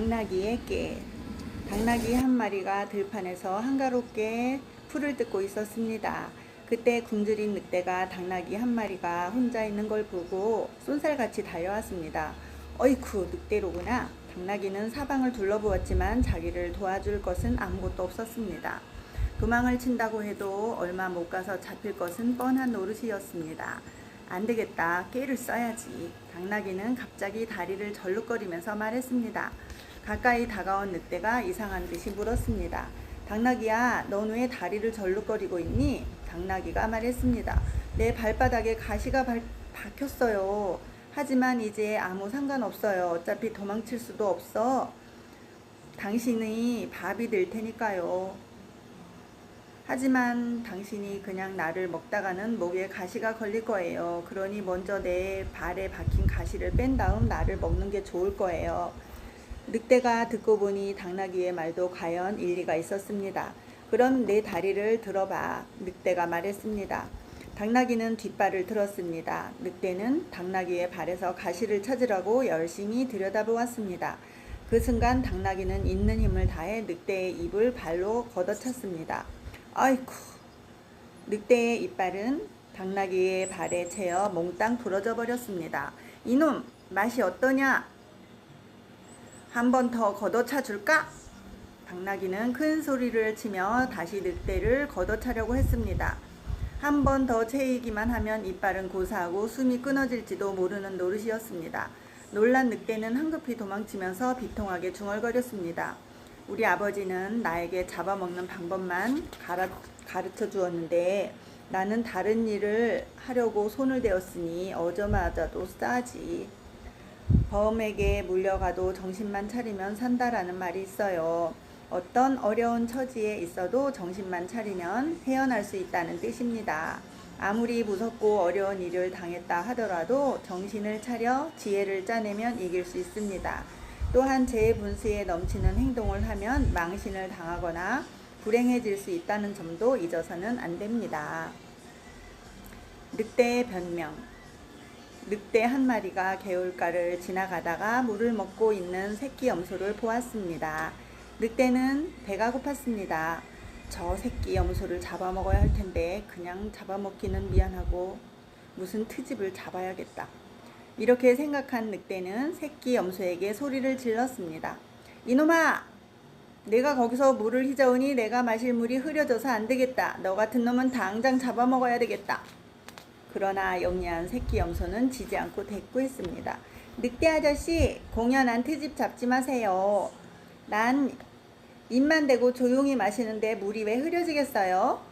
당나귀의 깨. 당나귀 한 마리가 들판에서 한가롭게 풀을 뜯고 있었습니다. 그때 굶주린 늑대가 당나귀 한 마리가 혼자 있는 걸 보고 쏜살같이 달려왔습니다. 어이쿠, 늑대로구나. 당나귀는 사방을 둘러보았지만 자기를 도와줄 것은 아무것도 없었습니다. 도망을 친다고 해도 얼마 못 가서 잡힐 것은 뻔한 노릇이었습니다. 안 되겠다. 깨를 써야지. 당나귀는 갑자기 다리를 절룩거리면서 말했습니다. 가까이 다가온 늑대가 이상한 듯이 물었습니다. 당나귀야, 넌 왜 다리를 절룩거리고 있니? 당나귀가 말했습니다. 내 발바닥에 가시가 발- 박혔어요. 하지만 이제 아무 상관없어요. 어차피 도망칠 수도 없어. 당신이 밥이 될 테니까요. 하지만 당신이 그냥 나를 먹다가는 목에 가시가 걸릴 거예요. 그러니 먼저 내 발에 박힌 가시를 뺀 다음 나를 먹는 게 좋을 거예요. 늑대가 듣고 보니 당나귀의 말도 과연 일리가 있었습니다. 그럼 내 다리를 들어봐. 늑대가 말했습니다. 당나귀는 뒷발을 들었습니다. 늑대는 당나귀의 발에서 가시를 찾으라고 열심히 들여다보았습니다. 그 순간 당나귀는 있는 힘을 다해 늑대의 입을 발로 걷어찼습니다. 아이쿠. 늑대의 이빨은 당나귀의 발에 채어 몽땅 부러져 버렸습니다. 이놈, 맛이 어떠냐? 한 번 더 걷어차 줄까? 당나귀는 큰 소리를 치며 다시 늑대를 걷어차려고 했습니다. 한 번 더 채이기만 하면 이빨은 고사하고 숨이 끊어질지도 모르는 노릇이었습니다. 놀란 늑대는 황급히 도망치면서 비통하게 중얼거렸습니다. 우리 아버지는 나에게 잡아먹는 방법만 가르, 가르쳐 주었는데 나는 다른 일을 하려고 손을 대었으니 어저마자도 싸지. 범에게 물려가도 정신만 차리면 산다라는 말이 있어요. 어떤 어려운 처지에 있어도 정신만 차리면 헤어날 수 있다는 뜻입니다. 아무리 무섭고 어려운 일을 당했다 하더라도 정신을 차려 지혜를 짜내면 이길 수 있습니다. 또한 제 분수에 넘치는 행동을 하면 망신을 당하거나 불행해질 수 있다는 점도 잊어서는 안 됩니다. 늑대의 변명. 늑대 한 마리가 개울가를 지나가다가 물을 먹고 있는 새끼 염소를 보았습니다. 늑대는 배가 고팠습니다. 저 새끼 염소를 잡아먹어야 할 텐데 그냥 잡아먹기는 미안하고 무슨 트집을 잡아야겠다. 이렇게 생각한 늑대는 새끼 염소에게 소리를 질렀습니다. 이놈아! 내가 거기서 물을 휘저으니 내가 마실 물이 흐려져서 안 되겠다. 너 같은 놈은 당장 잡아먹어야 되겠다. 그러나 영리한 새끼 염소는 지지 않고 대꾸했습니다. 늑대 아저씨, 공연한 트집 잡지 마세요. 난 입만 대고 조용히 마시는데 물이 왜 흐려지겠어요?